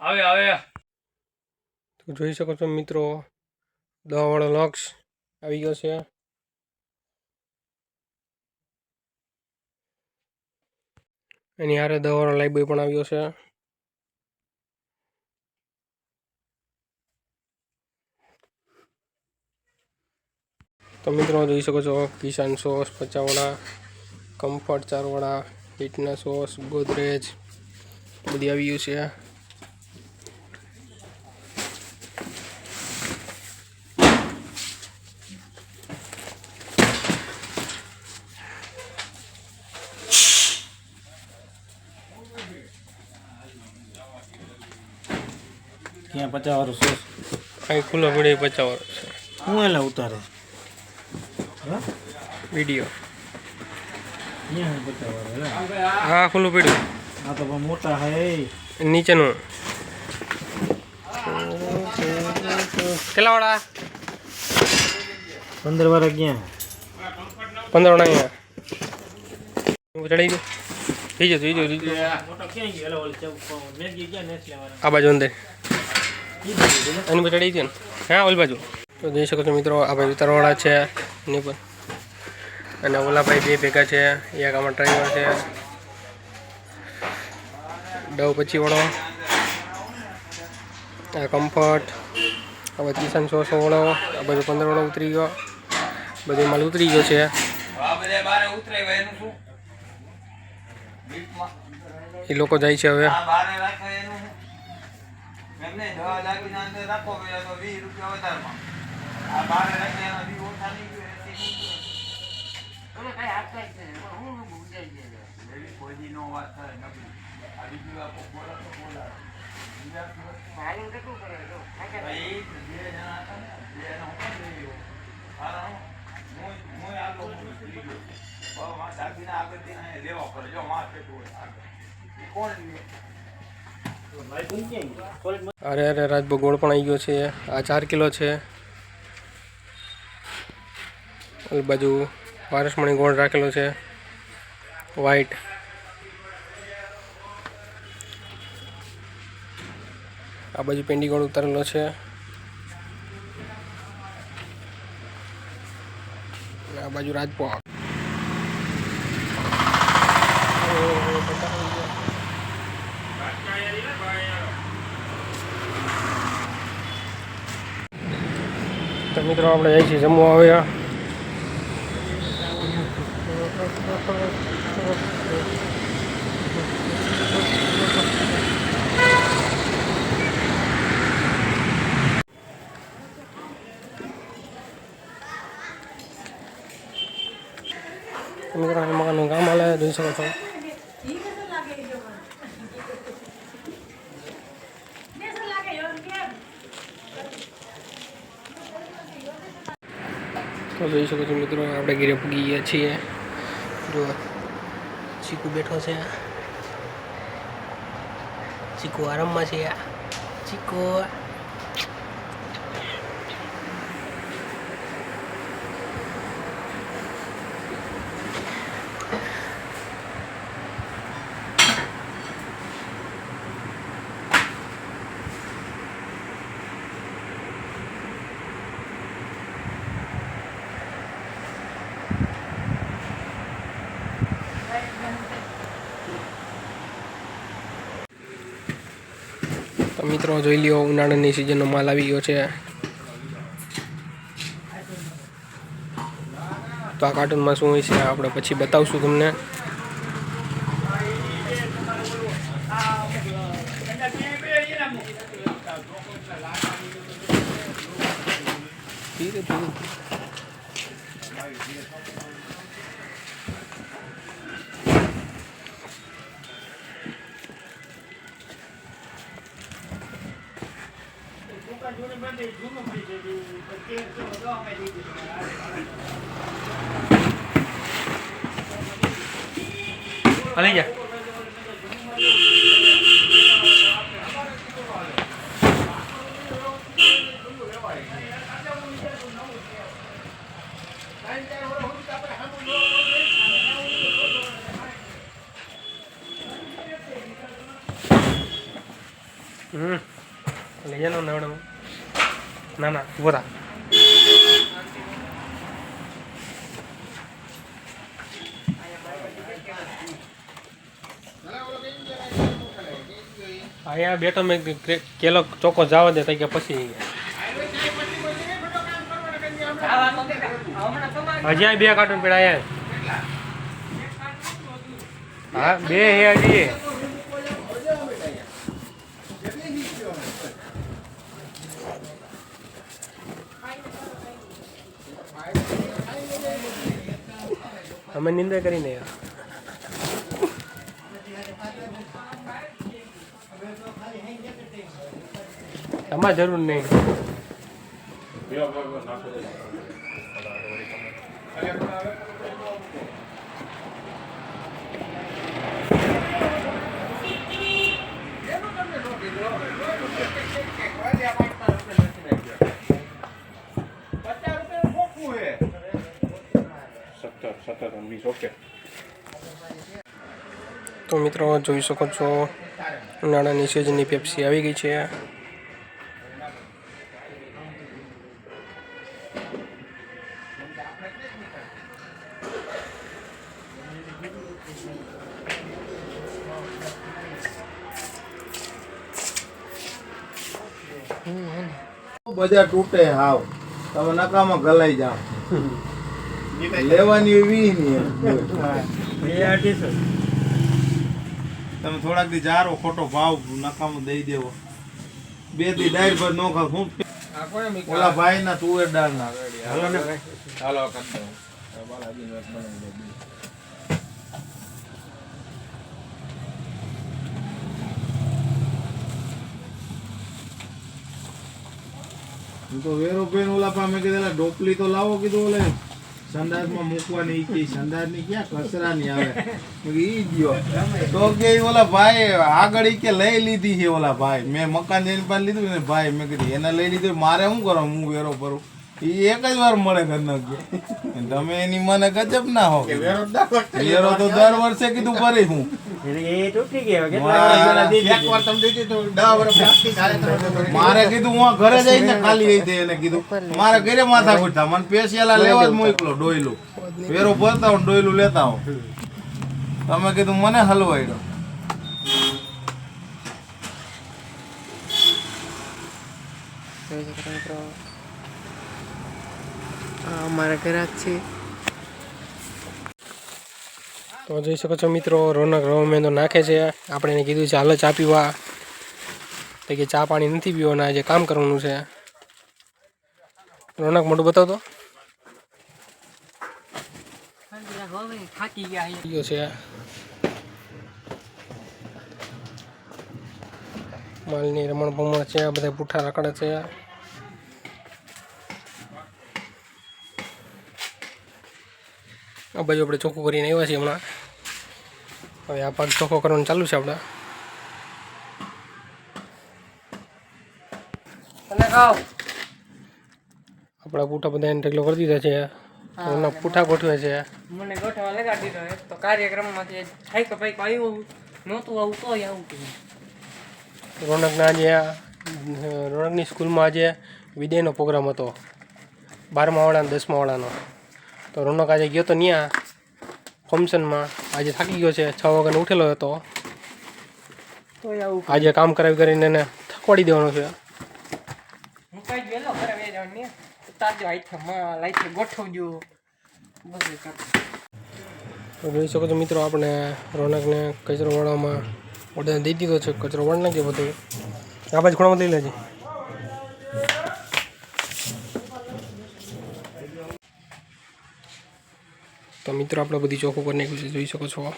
આવે આવે. તો જોઈ શકો છો મિત્રો દવાવાળો લક્ષ આવી ગયો છે. એની હારે દવાવાળો લાઈબોય પણ આવ્યો છે. તો મિત્રો જોઈ શકો છો, કિસાન સોસ પચાવડા, કમ્ફર્ટ ચારવાળા ફિટનેસ સોસ, ગોદરેજ બધી આવી ગયું છે ક્યાં પચાસ વાળો સોસ અહીં ખુલ્લો પડે પચાવવાનો છે. હું એલા ઉતારે? હા? વીડિયો. હા ખુલ્લું પડ્યું આ તો મોટા હે. નીચેનું. કેટલા વાળા? પંદર વાળા ક્યાં? પંદર વાળા અહીંયા. ચડાઈ ગયું. થઈ જતું થઈ જતું આ બાજુ અંદર. એની પર ચડી છે ને? હા ઓલી બાજુ. તો જોઈ શકો છો મિત્રો આ ભાઈ ઉતારવાળા છે એની પર અને ઓલા ભાઈ બે ભેગા છે એક આમાં ડ્રાઈવર છે. ડવ પછી વાળો આ કમ્ફર્ટ આ બધી કિસાન સોસો વાળો આ બધું પંદર વાળો ઉતરી ગયો. બધો માલ ઉતરી ગયો છે. એ લોકો જાય છે હવે. કોઈ નો વાત થાય અરે અરે રાજભો ગોળ પણ આવી ગયો છે. આ ચાર કિલો છે. બાજુ પારસમણી ગોળ રાખેલો છે. વ્હાઈટ આ બાજુ પેન્ડી ગોળ ઉતારેલો છે. આ બાજુ રાજભોગ તો મિત્રો, આપણે જઈએ છીએ જમવા આવ્યા તો મિત્રો આ મકાનનું કામ હાલે જોઈ છો. તો જોઈ શકો છો મિત્રો, આપણે ઘરે પૂગી ગયા છીએ. જો ચીકુ બેઠો છે. ચીકુ આરામમાં છે. ચીકુ તો મિત્રો, જોઈ લ્યો, ઉનાળાની સિઝનનો માલ આવી ગયો છે. તો આ કાર્ટૂનમાં શું હોય છે, આપણે પછી બતાવશું તમને. ધીરે ધીરે. હાલી જા. હમ. લઈ જાનો નવડામાં. ના ના ઊભો થા. અહીંયા બેઠો મેં કેલો ચોખ્ખો જવા દે કે પછી હજી બે કાર્ટૂન પીડા હા, બે હે હજી. અમે નિંદા કરીને તમારે જરૂર નહીં. સત્તર સત્તર વીસ ઓકે તો મિત્રો જોઈ શકો છો ઉનાળાની સિઝનની પેપ્સી આવી ગઈ છે. બધા તૂટે હાવ. તમે નકામાં ગલાઈ જાઓ. લેવાની વી નહીં તમે થોડાક દી જારો ખોટો ભાવ નકામો દઈ દેવો. બે દી ડાયર પર નો ખા હું ઓલા ભાઈ ના તુવેર દાળ ના હાલો કરી દઉં. હું તો વેરો પેન ઓલા પા મેં કીધેલા ડોપલી તો લાવો કીધું ઓલે સંડાસમાં મૂકવાની કે સંડાસની ક્યાં કચરાની આવે? ઈ ગયો. તો કે ઓલા ભાઈ આગળ ઈ કે લઈ લીધી છે ઓલા ભાઈ. મેં મકાન જઈને પાસે લીધું ને ભાઈ, મેં કીધું, એને લઈ લીધું, મારે શું કરો હું વેરો ભરું. એક જ વાર મળે ઘરનો કે તમે એની મને ગજબ ના હો. વેરો તો દર વર્ષે કીધું ભરી હું. મારે કીધું હું ઘરે જઈને ખાલી દે એને કીધું. મારે ઘરે માથા કૂટતા મને પેશિયાલા લેવા જ મોકલો ડોયલું. વેરો ભરતા હું ડોયલું લેતા હું તમે કીધું મને હલવાઈ અમારા જ છે. તો જોઈ શકો છો મિત્રો, રોનક રવો મેંદો નાખે છે. આપણે એને કીધું છે, હાલ ચા પીવા. તો કે ચા પાણી નથી પીવાના આજે કામ કરવાનું છે. રોનક મોટું બતાવતો છે. માલની રમણ ભમણ છે બધા પૂઠા રકડે છે. આ બાજુ આપણે ચોખ્ખું કરીને આવ્યા છીએ હમણાં. હવે આ ભાગ ચોખ્ખો કરવાનું ચાલુ છે આપણે. આપણા પૂઠા બધા એને ઢગલો કરી દીધા છે. એમના પૂઠા ગોઠવે છે. મને ગોઠવા લગાડી દીધો એક તો કાર્યક્રમમાંથી થાય કે ભાઈ આવ્યું નહોતું આવું તો આવું રોનકના આજે રોનકની સ્કૂલમાં આજે વિદાયનો પ્રોગ્રામ હતો. બારમા વાળા અને દસમા વાળાનો તો રોનક આજે ગયો તો ત્યાં ફંક્શનમાં. આજે થાકી ગયો છે છ વાગ્યાને ઉઠેલો હતો. તો આજે કામ કરાવી કરીને એને થકવાડી દેવાનો છે. તો જોઈ શકો છો મિત્રો આપણે રોનકને કચરો વાળવામાં ઓર્ડર દઈ દીધો છે. કચરો વાળી નાખ્યો બધું. આ બાજુ ખૂણામાં લઈ લેજે. તો મિત્રો આપણે બધી ચોખ્ખું કરી નાખ્યું છે જોઈ શકો છો.